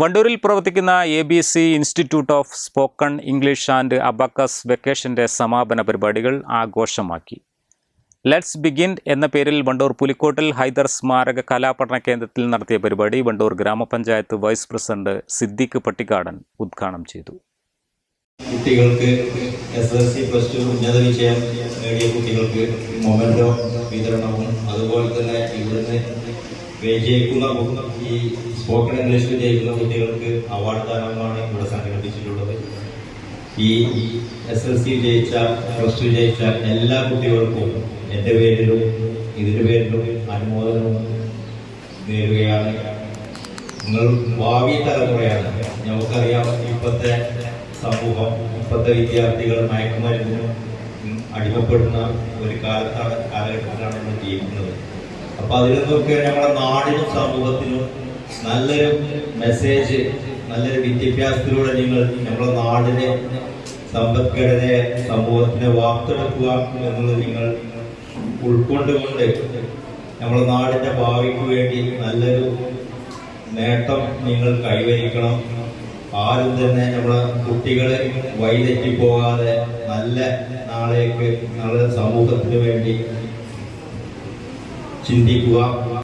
വണ്ടൂരിൽ പ്രവർത്തിക്കുന്ന A B C institute of spoken English and abacus വെക്കേഷന്റെ സമാപന പരിപാടികൾ ആഘോഷമാക്കി. ലെറ്റ്സ് ബിഗിൻ എന്ന പേരിൽ വണ്ടൂർ പുലിക്കോട്ടിൽ ഹൈദർ സ്മാരക കലാപഠന കേന്ദ്രത്തിൽ നടത്തിയ പരിപാടി വണ്ടൂർ ഗ്രാമപഞ്ചായത്ത് വൈസ് പ്രസിഡന്റ് സിദ്ദിഖ് പട്ടിക്കാടൻ ഉദ്ഘാടനം ചെയ്തു. കുട്ടികൾക്ക് S S C plus two ഉന്നത വിജയം നേടിയ കുട്ടികൾക്ക് മൊമെന്റോ വിതരണവും അതുപോലെ തന്നെ ഇവിടുന്ന് വിജയിക്കുന്ന ഈ സ്പോക്കൺ ഇംഗ്ലീഷ് വിജയിക്കുന്ന കുട്ടികൾക്ക് അവാർഡ് ദാനമാണ് ഇവിടെ സംഘടിപ്പിച്ചിട്ടുള്ളത്. ഈ എസ് എസ് സി ജയിച്ച പ്ലസ് ടു ജയിച്ച എല്ലാ കുട്ടികൾക്കും എന്റെ പേരിലും ഇതിന്റെ പേരിലും അനുമോദനവും നേരുകയാണ്. നിങ്ങൾ ഭാവി തലമുറയാണ്. നമുക്കറിയാം ഇപ്പോഴത്തെ സമൂഹം ഇപ്പോഴത്തെ വിദ്യാർത്ഥികൾ മയക്കുമരുന്നിനും അടിമപ്പെടുന്ന ഒരു കാലത്താണ് കാലഘട്ടത്തിലാണ് നമ്മൾ ജീവിക്കുന്നത്. അപ്പൊ അതിൽ നിന്നൊക്കെ നമ്മുടെ നാടിനും സമൂഹത്തിനും നല്ലൊരു മെസ്സേജ് നല്ലൊരു വിദ്യാഭ്യാസത്തിലൂടെ നിങ്ങൾ നമ്മുടെ നാടിനെ സമ്പദ്ഘടനയെ സമൂഹത്തിനെ വാർത്തെടുക്കുക എന്നുള്ളത് നിങ്ങൾ ഉൾക്കൊണ്ടുകൊണ്ട് നമ്മുടെ നാടിന്റെ ഭാവിക്ക് വേണ്ടി നല്ലൊരു നേട്ടം നിങ്ങൾ കൈവരിക്കണം. ആരും തന്നെ നമ്മുടെ കുട്ടികളെ വഴിതെറ്റി പോകാതെ നല്ല നാളേക്ക് നമ്മുടെ സമൂഹത്തിന് വേണ്ടി ചിന്തിക്കുക.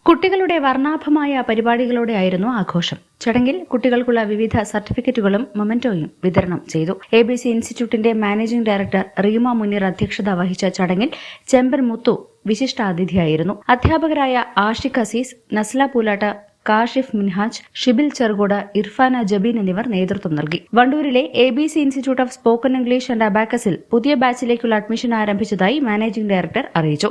കുട്ടികളുടെ വർണാഭമായ പരിപാടികളോടെയായിരുന്നു ആഘോഷം. ചടങ്ങിൽ കുട്ടികൾക്കുള്ള വിവിധ സർട്ടിഫിക്കറ്റുകളും മൊമെന്റോയും വിതരണം ചെയ്തു. എ ബി സി ഇൻസ്റ്റിറ്റ്യൂട്ടിന്റെ മാനേജിംഗ് ഡയറക്ടർ റീമ മുനീർ അധ്യക്ഷത വഹിച്ച ചടങ്ങിൽ ചെമ്പൻ മുത്തു വിശിഷ്ടാതിഥിയായിരുന്നു. അധ്യാപകരായ ആഷിഖ് അസീസ് നസ്ല പൂലാട്ട് കാഷിഫ് മിൻഹാജ് ഷിബിൽ ചെറുകോട് ഇർഫാന ജബീൻ എന്നിവർ നേതൃത്വം നൽകി. വണ്ടൂരിലെ A B C institute of spoken English and അബാക്കസിൽ പുതിയ ബാച്ചിലേക്കുള്ള അഡ്മിഷൻ ആരംഭിച്ചതായി മാനേജിംഗ് ഡയറക്ടർ അറിയിച്ചു.